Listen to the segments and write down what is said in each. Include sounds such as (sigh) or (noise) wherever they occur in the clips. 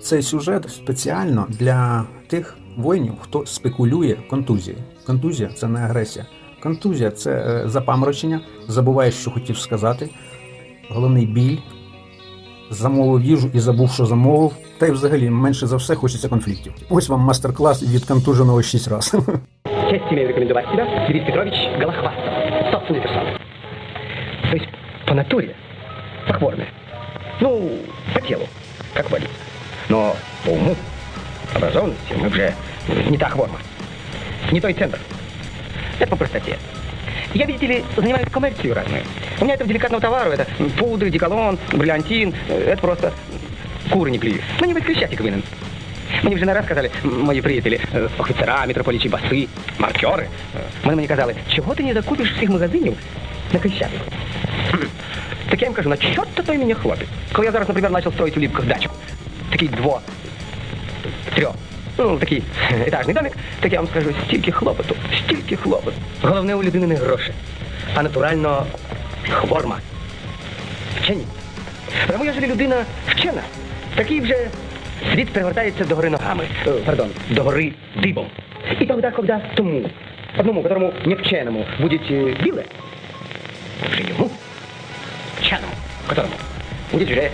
цей сюжет спеціально для тих воїнів, хто спекулює контузією. Контузія це не агресія. Контузія це е, запаморочення, забуваєш, що хотів сказати, головний біль, замовив їжу і забув, що замовив. Та й взагалі менше за все хочеться конфліктів. Ось вам мастер-клас від контуженого 6 разів. (laughs) Честь имею рекомендовать тебя, Давид Петрович Голохвастов, собственной персоной. То по натуре, по форме, ну, по телу, как водится. Но по уму, образованности мы уже не та форма, не той центр. Это по простоте. Я, видите ли, занимаюсь коммерцией разную. У меня это в деликатного товару, это пудры, деколон, бриллиантин, э, это просто куры не клюют. Ну, не без крещатик винен. Мені вже не раз казали м, мої приятелі, е, офіцера, митрополічі баси, маркери. Е, Вони мені казали, чого ти не закупиш всіх магазинів на Крещатику? Хм. Так я їм кажу, на чорт той мені хлопець. Коли я зараз, наприклад, почав строїти у Ліпках дачку, Такий дво, трьох, ну, такий (laughs) етажний домик, так я вам скажу, стільки хлопоту, стільки хлопоту. Головне у людини не гроші, а натурально форма. Вчені. Тому якщо людина вчена, такий вже світ перевертається до гори ногами. Е, Пардон, до гори дибом. І тоді, коли тому, одному, которому не вченому, буде біле, вже йому, вченому, которому, буде вже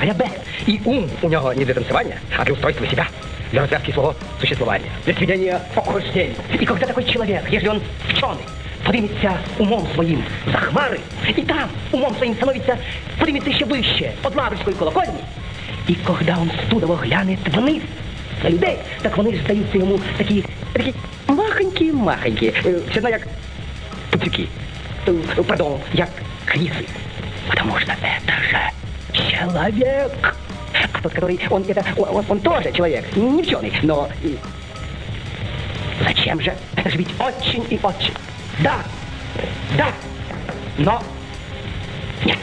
е, як рябе. І ум у нього не для танцевания, а для устройства себя, для развязки своего существования, для сведения похождений. И когда такой человек, если он вченый, поднимется умом своим за хмары, и там умом своим становится, поднимется еще выше, под Лаврської колокольни, і когда он студово глянет вниз на людей, так вони ж здаються йому такі, такі махонькі-махонькі, е, все одно як пацюки, Е, пардон, як кріси. Потому что это же человек. А тот, который, он это, он, он тоже человек, не ученый, но... Зачем же? Это же ведь очень и очень. Да, да, но нет.